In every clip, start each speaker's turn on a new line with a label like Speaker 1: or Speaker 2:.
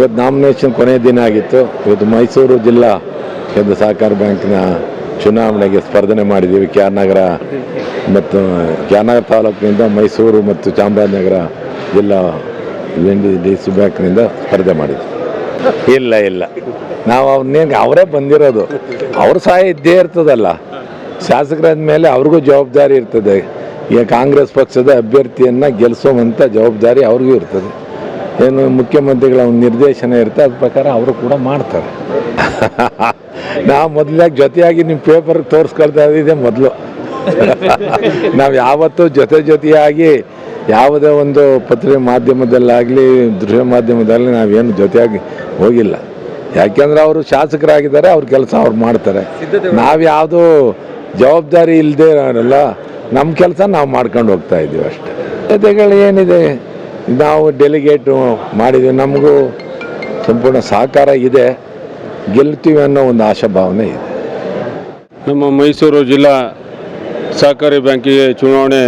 Speaker 1: ಇವತ್ತು ನಾಮಿನೇಷನ್ ಕೊನೆಯ ದಿನ ಆಗಿತ್ತು. ಇವತ್ತು ಮೈಸೂರು ಜಿಲ್ಲಾ ಕೇಂದ್ರ ಸಹಕಾರ ಬ್ಯಾಂಕ್ನ ಚುನಾವಣೆಗೆ ಸ್ಪರ್ಧನೆ ಮಾಡಿದ್ದೀವಿ. ಕೆ ಆರ್ ನಗರ ಮತ್ತು ಕೆ ಆರ್ ನಗರ ತಾಲೂಕಿನಿಂದ ಮೈಸೂರು ಮತ್ತು ಚಾಮರಾಜನಗರ ಜಿಲ್ಲಾ ಡಿ ಸಿ ಬ್ಯಾಂಕ್ನಿಂದ ಸ್ಪರ್ಧೆ ಮಾಡಿದ್ವಿ. ಇಲ್ಲ ಇಲ್ಲ. ನಾವು ಅವ್ರನ್ನೇನು ಅವರೇ ಬಂದಿರೋದು. ಅವ್ರ ಸಹಾಯ ಇದ್ದೇ ಇರ್ತದಲ್ಲ. ಶಾಸಕರಾದ ಮೇಲೆ ಅವ್ರಿಗೂ ಜವಾಬ್ದಾರಿ ಇರ್ತದೆ. ಈಗ ಕಾಂಗ್ರೆಸ್ ಪಕ್ಷದ ಅಭ್ಯರ್ಥಿಯನ್ನು ಗೆಲ್ಲಿಸುವಂಥ ಜವಾಬ್ದಾರಿ ಅವ್ರಿಗೂ ಇರ್ತದೆ. ಏನು ಮುಖ್ಯಮಂತ್ರಿಗಳ ಒಂದು ನಿರ್ದೇಶನ ಇರುತ್ತೆ ಅದ್ರ ಪ್ರಕಾರ ಅವರು ಕೂಡ ಮಾಡ್ತಾರೆ. ನಾವು ಮೊದಲಾಗಿ ಜೊತೆಯಾಗಿ ನಿಮ್ಮ ಪೇಪರ್ ತೋರಿಸ್ಕೊಳ್ತಾ ಇದ್ದಿದ್ದೆ ಮೊದಲು. ನಾವು ಯಾವತ್ತೂ ಜೊತೆ ಜೊತೆಯಾಗಿ ಯಾವುದೇ ಒಂದು ಪತ್ರಿಕೆ ಮಾಧ್ಯಮದಲ್ಲಾಗಲಿ ದೃಶ್ಯ ಮಾಧ್ಯಮದಲ್ಲಿ ನಾವೇನು ಜೊತೆಯಾಗಿ ಹೋಗಿಲ್ಲ. ಯಾಕೆಂದ್ರೆ ಅವರು ಶಾಸಕರಾಗಿದ್ದಾರೆ ಅವ್ರ ಕೆಲಸ ಅವ್ರು ಮಾಡ್ತಾರೆ. ನಾವು ಯಾವುದು ಜವಾಬ್ದಾರಿ ಇಲ್ಲದೆ ಅಲ್ಲ ನಮ್ಮ ಕೆಲಸ ನಾವು ಮಾಡ್ಕೊಂಡು ಹೋಗ್ತಾ ಇದ್ದೀವಿ ಅಷ್ಟೇ. ಜೊತೆಗಳು ಏನಿದೆ? ನಾವು ಡೆಲಿಗೇಟು ಮಾಡಿದ್ದೀವಿ ನಮಗೂ ಸಂಪೂರ್ಣ ಸಹಕಾರ ಇದೆ. ಗೆಲ್ತೀವಿ ಅನ್ನೋ ಒಂದು ಆಶಾಭಾವನೆ ಇದೆ.
Speaker 2: ನಮ್ಮ ಮೈಸೂರು ಜಿಲ್ಲಾ ಸಹಕಾರಿ ಬ್ಯಾಂಕಿಗೆ ಚುನಾವಣೆ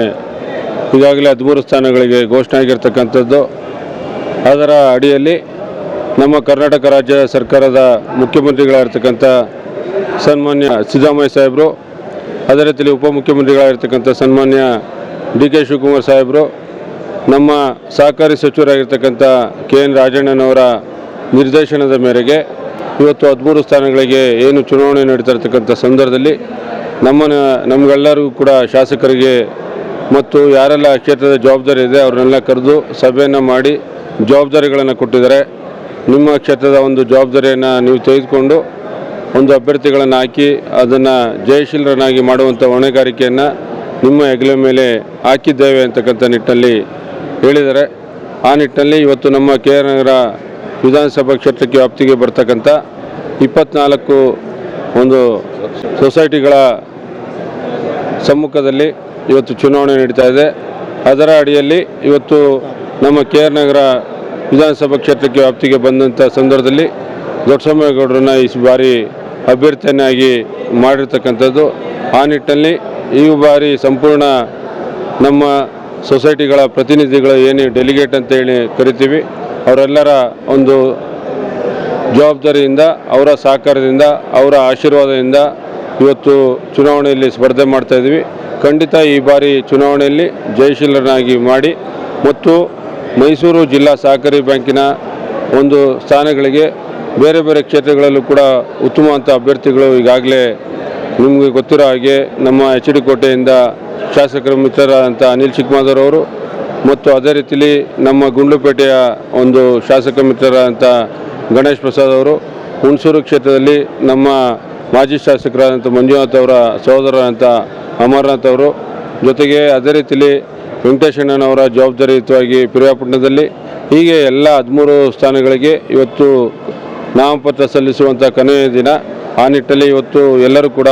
Speaker 2: ಈಗಾಗಲೇ ಹದಿಮೂರು ಸ್ಥಾನಗಳಿಗೆ ಘೋಷಣೆ ಆಗಿರ್ತಕ್ಕಂಥದ್ದು. ಅದರ ಅಡಿಯಲ್ಲಿ ನಮ್ಮ ಕರ್ನಾಟಕ ರಾಜ್ಯ ಸರ್ಕಾರದ ಮುಖ್ಯಮಂತ್ರಿಗಳಾಗಿರ್ತಕ್ಕಂಥ ಸನ್ಮಾನ್ಯ ಸಿದ್ದರಾಮಯ್ಯ ಸಾಹೇಬರು, ಅದೇ ರೀತಿಯಲ್ಲಿ ಉಪಮುಖ್ಯಮಂತ್ರಿಗಳಾಗಿರ್ತಕ್ಕಂಥ ಸನ್ಮಾನ್ಯ ಡಿ ಕೆ ಶಿವಕುಮಾರ್ ಸಾಹೇಬರು ನಮ್ಮ ಸಹಕಾರಿ ಸಚಿವರಾಗಿರ್ತಕ್ಕಂಥ ಕೆ ಎನ್ ರಾಜಣ್ಣನವರ ನಿರ್ದೇಶನದ ಮೇರೆಗೆ ಇವತ್ತು ಹದಿಮೂರು ಸ್ಥಾನಗಳಿಗೆ ಏನು ಚುನಾವಣೆ ನಡೀತಾ ಇರ್ತಕ್ಕಂಥ ಸಂದರ್ಭದಲ್ಲಿ ನಮ್ಮನ್ನ ನಮಗೆಲ್ಲರಿಗೂ ಕೂಡ ಶಾಸಕರಿಗೆ ಮತ್ತು ಯಾರೆಲ್ಲ ಕ್ಷೇತ್ರದ ಜವಾಬ್ದಾರಿ ಇದೆ ಅವ್ರನ್ನೆಲ್ಲ ಕರೆದು ಸಭೆಯನ್ನು ಮಾಡಿ ಜವಾಬ್ದಾರಿಗಳನ್ನು ಕೊಟ್ಟಿದ್ದಾರೆ. ನಿಮ್ಮ ಕ್ಷೇತ್ರದ ಒಂದು ಜವಾಬ್ದಾರಿಯನ್ನು ನೀವು ತೆಗೆದುಕೊಂಡು ಒಂದು ಅಭ್ಯರ್ಥಿಗಳನ್ನು ಹಾಕಿ ಅದನ್ನು ಜಯಶೀಲರನ್ನಾಗಿ ಮಾಡುವಂಥ ಹೊಣೆಗಾರಿಕೆಯನ್ನು ನಿಮ್ಮ ಹೆಗಲ ಮೇಲೆ ಹಾಕಿದ್ದೇವೆ ಅಂತಕ್ಕಂಥ ನಿಟ್ಟಿನಲ್ಲಿ ಹೇಳಿದ್ದಾರೆ ಆ ನಿಟ್ಟಿನಲ್ಲಿ ಇವತ್ತು ನಮ್ಮ ಕೆ ಆರ್ ನಗರ ವಿಧಾನಸಭಾ ಕ್ಷೇತ್ರಕ್ಕೆ ವ್ಯಾಪ್ತಿಗೆ ಬರ್ತಕ್ಕಂಥ ಇಪ್ಪತ್ನಾಲ್ಕು ಒಂದು ಸೊಸೈಟಿಗಳ ಸಮ್ಮುಖದಲ್ಲಿ ಇವತ್ತು ಚುನಾವಣೆ ನಡೀತಾ ಇದೆ. ಅದರ ಅಡಿಯಲ್ಲಿ ಇವತ್ತು ನಮ್ಮ ಕೆ ಆರ್ ನಗರ ವಿಧಾನಸಭಾ ಕ್ಷೇತ್ರಕ್ಕೆ ವ್ಯಾಪ್ತಿಗೆ ಬಂದಂಥ ಸಂದರ್ಭದಲ್ಲಿ ದೊಡ್ಡಸ್ವಾಮಿಗೌಡರನ್ನ ಈ ಬಾರಿ ಅಭ್ಯರ್ಥಿಯನ್ನಾಗಿ ಮಾಡಿರ್ತಕ್ಕಂಥದ್ದು. ಆ ನಿಟ್ಟಿನಲ್ಲಿ ಈ ಬಾರಿ ಸಂಪೂರ್ಣ ನಮ್ಮ ಸೊಸೈಟಿಗಳ ಪ್ರತಿನಿಧಿಗಳು ಏನು ಡೆಲಿಗೇಟ್ ಅಂತ ಹೇಳಿ ಕರಿತೀವಿ, ಅವರೆಲ್ಲರ ಒಂದು ಜವಾಬ್ದಾರಿಯಿಂದ, ಅವರ ಸಹಕಾರದಿಂದ, ಅವರ ಆಶೀರ್ವಾದದಿಂದ ಇವತ್ತು ಚುನಾವಣೆಯಲ್ಲಿ ಸ್ಪರ್ಧೆ ಮಾಡ್ತಾ ಇದ್ದೀವಿ. ಖಂಡಿತ ಈ ಬಾರಿ ಚುನಾವಣೆಯಲ್ಲಿ ಜಯಶೀಲರನ್ನಾಗಿ ಮಾಡಿ ಮತ್ತು ಮೈಸೂರು ಜಿಲ್ಲಾ ಸಹಕಾರಿ ಬ್ಯಾಂಕಿನ ಒಂದು ಸ್ಥಾನಗಳಿಗೆ ಬೇರೆ ಬೇರೆ ಕ್ಷೇತ್ರಗಳಲ್ಲೂ ಕೂಡ ಉತ್ತಮವಂತ ಅಭ್ಯರ್ಥಿಗಳು ಈಗಾಗಲೇ ನಿಮಗೆ ಗೊತ್ತಿರೋ ಹಾಗೆ ನಮ್ಮ ಎಚ್ ಡಿ ಕೋಟೆಯಿಂದ ಶಾಸಕರ ಮಿತ್ರರಾದಂಥ ಅನಿಲ್ ಚಿಕ್ಕಮಾದರವರು ಮತ್ತು ಅದೇ ರೀತಿಲಿ ನಮ್ಮ ಗುಂಡ್ಲುಪೇಟೆಯ ಒಂದು ಶಾಸಕ ಮಿತ್ರರಾದಂಥ ಗಣೇಶ್ ಪ್ರಸಾದ್ ಅವರು, ಹುಣಸೂರು ಕ್ಷೇತ್ರದಲ್ಲಿ ನಮ್ಮ ಮಾಜಿ ಶಾಸಕರಾದಂಥ ಮಂಜುನಾಥ್ ಅವರ ಸಹೋದರರಾದಂಥ ಅಮರನಾಥ್ ಅವರು, ಜೊತೆಗೆ ಅದೇ ರೀತಿಲಿ ವೆಂಕಟೇಶಣ್ಣನವರ ಜವಾಬ್ದಾರಿಯುತವಾಗಿ ಪಿರಿಯಾಪಟ್ಟಣದಲ್ಲಿ, ಹೀಗೆ ಎಲ್ಲ ಹದಿಮೂರು ಸ್ಥಾನಗಳಿಗೆ ಇವತ್ತು ನಾಮಪತ್ರ ಸಲ್ಲಿಸುವಂಥ ಕೊನೆಯ ದಿನ. ಆ ನಿಟ್ಟಲ್ಲಿ ಇವತ್ತು ಎಲ್ಲರೂ ಕೂಡ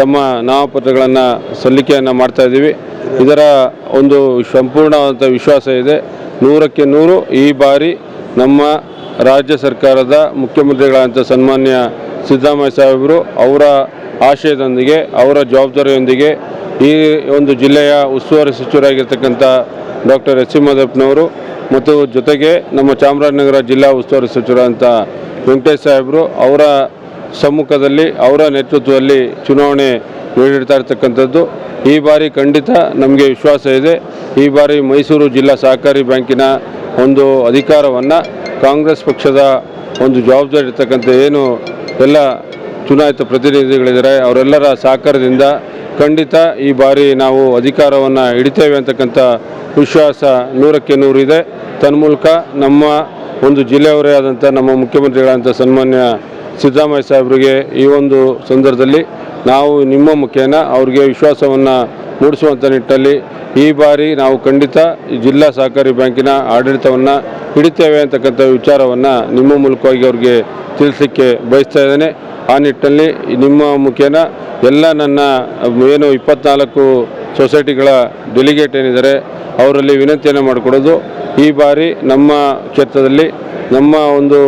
Speaker 2: ತಮ್ಮ ನಾಮಪತ್ರಗಳನ್ನು ಸಲ್ಲಿಕೆಯನ್ನು ಮಾಡ್ತಾ ಇದ್ದೀವಿ. ಇದರ ಒಂದು ಸಂಪೂರ್ಣವಾದಂಥ ವಿಶ್ವಾಸ ಇದೆ. ನೂರಕ್ಕೆ ನೂರು ಈ ಬಾರಿ ನಮ್ಮ ರಾಜ್ಯ ಸರ್ಕಾರದ ಮುಖ್ಯಮಂತ್ರಿಗಳಾದಂಥ ಸನ್ಮಾನ್ಯ ಸಿದ್ದರಾಮಯ್ಯ ಸಾಹೇಬರು ಅವರ ಆಶಯದೊಂದಿಗೆ, ಅವರ ಜವಾಬ್ದಾರಿಯೊಂದಿಗೆ ಈ ಒಂದು ಜಿಲ್ಲೆಯ ಉಸ್ತುವಾರಿ ಸಚಿವರಾಗಿರ್ತಕ್ಕಂಥ ಡಾಕ್ಟರ್ ಎಸ್ ಸಿ ಮಾದಪ್ಪನವರು ಮತ್ತು ಜೊತೆಗೆ ನಮ್ಮ ಚಾಮರಾಜನಗರ ಜಿಲ್ಲಾ ಉಸ್ತುವಾರಿ ಸಚಿವರಾದಂಥ ವೆಂಕಟೇಶ್ ಸಾಹೇಬರು ಅವರ ಸಮ್ಮುಖದಲ್ಲಿ ಅವರ ನೇತೃತ್ವದಲ್ಲಿ ಚುನಾವಣೆ ನೀಡಿರ್ತಾ ಇರ್ತಕ್ಕಂಥದ್ದು. ಈ ಬಾರಿ ಖಂಡಿತ ನಮಗೆ ವಿಶ್ವಾಸ ಇದೆ. ಈ ಬಾರಿ ಮೈಸೂರು ಜಿಲ್ಲಾ ಸಹಕಾರಿ ಬ್ಯಾಂಕಿನ ಒಂದು ಅಧಿಕಾರವನ್ನು ಕಾಂಗ್ರೆಸ್ ಪಕ್ಷದ ಒಂದು ಜವಾಬ್ದಾರಿ ಇರ್ತಕ್ಕಂಥ ಏನು ಎಲ್ಲ ಚುನಾಯಿತ ಪ್ರತಿನಿಧಿಗಳಿದ್ದಾರೆ, ಅವರೆಲ್ಲರ ಸಹಕಾರದಿಂದ ಖಂಡಿತ ಈ ಬಾರಿ ನಾವು ಅಧಿಕಾರವನ್ನು ಹಿಡಿತೇವೆ ಅಂತಕ್ಕಂಥ ವಿಶ್ವಾಸ ನೂರಕ್ಕೆ ನೂರು ಇದೆ. ತನ್ಮೂಲಕ ನಮ್ಮ ಒಂದು ಜಿಲ್ಲೆಯವರೇ ಆದಂಥ ನಮ್ಮ ಮುಖ್ಯಮಂತ್ರಿಗಳಾದಂಥ ಸನ್ಮಾನ್ಯ ಸಿದ್ದರಾಮಯ್ಯ ಸಾಹೇಬರಿಗೆ ಈ ಒಂದು ಸಂದರ್ಭದಲ್ಲಿ ನಾವು ನಿಮ್ಮ ಮುಖೇನ ಅವ್ರಿಗೆ ವಿಶ್ವಾಸವನ್ನು ಮೂಡಿಸುವಂಥ ನಿಟ್ಟಲ್ಲಿ ಈ ಬಾರಿ ನಾವು ಖಂಡಿತ ಜಿಲ್ಲಾ ಸಹಕಾರಿ ಬ್ಯಾಂಕಿನ ಆಡಳಿತವನ್ನು ಹಿಡಿತೇವೆ ಅಂತಕ್ಕಂಥ ವಿಚಾರವನ್ನು ನಿಮ್ಮ ಮೂಲಕವಾಗಿ ಅವ್ರಿಗೆ ತಿಳಿಸಲಿಕ್ಕೆ ಬಯಸ್ತಾ ಇದ್ದೇನೆ. ಆ ನಿಟ್ಟಿನಲ್ಲಿ ನಿಮ್ಮ ಮುಖೇನ ಎಲ್ಲ ನನ್ನ ಏನು ಇಪ್ಪತ್ನಾಲ್ಕು ಸೊಸೈಟಿಗಳ ಡೆಲಿಗೇಟ್ ಏನಿದ್ದಾರೆ ಅವರಲ್ಲಿ ವಿನಂತಿಯನ್ನು ಮಾಡಿಕೊಡೋದು. ಈ ಬಾರಿ ನಮ್ಮ ಕ್ಷೇತ್ರದಲ್ಲಿ ನಮ್ಮ ಒಂದು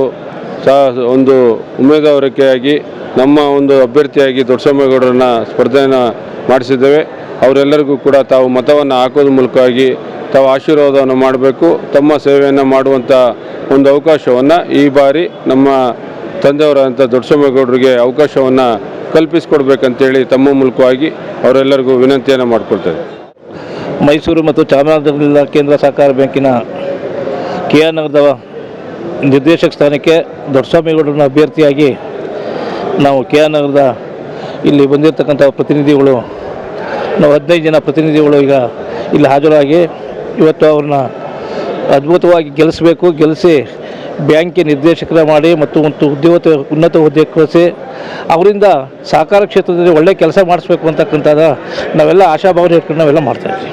Speaker 2: ಸಹ ಒಂದು ಉಮೇದುವಾರಿಕೆಯಾಗಿ ನಮ್ಮ ಒಂದು ಅಭ್ಯರ್ಥಿಯಾಗಿ ದೊಡ್ಡಸ್ವಾಮಿಗೌಡರನ್ನ ಸ್ಪರ್ಧೆಯನ್ನು ಮಾಡಿಸಿದ್ದೇವೆ. ಅವರೆಲ್ಲರಿಗೂ ಕೂಡ ತಾವು ಮತವನ್ನು ಹಾಕೋದ್ರ ಮೂಲಕವಾಗಿ ತಾವು ಆಶೀರ್ವಾದವನ್ನು ಮಾಡಬೇಕು. ತಮ್ಮ ಸೇವೆಯನ್ನು ಮಾಡುವಂಥ ಒಂದು ಅವಕಾಶವನ್ನು ಈ ಬಾರಿ ನಮ್ಮ ತಂದೆಯವರಂಥ ದೊಡ್ಡಸ್ವಾಮಿಗೌಡರಿಗೆ ಅವಕಾಶವನ್ನು ಕಲ್ಪಿಸಿಕೊಡ್ಬೇಕಂತೇಳಿ ತಮ್ಮ ಮೂಲಕವಾಗಿ ಅವರೆಲ್ಲರಿಗೂ ವಿನಂತಿಯನ್ನು ಮಾಡಿಕೊಳ್ತೇವೆ.
Speaker 3: ಮೈಸೂರು ಮತ್ತು ಚಾಮರಾಜನಗರ ಕೇಂದ್ರ ಸಹಕಾರ ಬ್ಯಾಂಕಿನ ಕೆ ಆರ್ ನಗರದ ನಿರ್ದೇಶಕ ಸ್ಥಾನಕ್ಕೆ ದೊಡ್ಡಸ್ವಾಮಿಗೌಡರನ್ನ ಅಭ್ಯರ್ಥಿಯಾಗಿ ನಾವು ಕೆ ಆರ್ ನಗರದ ಇಲ್ಲಿ ಬಂದಿರತಕ್ಕಂಥ ಪ್ರತಿನಿಧಿಗಳು, ನಾವು ಹದಿನೈದು ಜನ ಪ್ರತಿನಿಧಿಗಳು ಈಗ ಇಲ್ಲಿ ಹಾಜರಾಗಿ ಇವತ್ತು ಅವ್ರನ್ನ ಅದ್ಭುತವಾಗಿ ಗೆಲ್ಲಿಸಬೇಕು, ಗೆಲ್ಲಿಸಿ ಬ್ಯಾಂಕ್ಗೆ ನಿರ್ದೇಶಕರ ಮಾಡಿ ಮತ್ತು ಒಂದು ಉದ್ಯೋಗ ಉನ್ನತ ಹುದ್ದೆಗೆ ಕಳಿಸಿ ಅವರಿಂದ ಸಹಕಾರ ಕ್ಷೇತ್ರದಲ್ಲಿ ಒಳ್ಳೆಯ ಕೆಲಸ ಮಾಡಿಸ್ಬೇಕು ಅಂತಕ್ಕಂಥದ್ದು ನಾವೆಲ್ಲ ಆಶಾಭಾವನೆ ಇಟ್ಕೊಂಡು ನಾವೆಲ್ಲ ಮಾಡ್ತಾಯಿದ್ದೀವಿ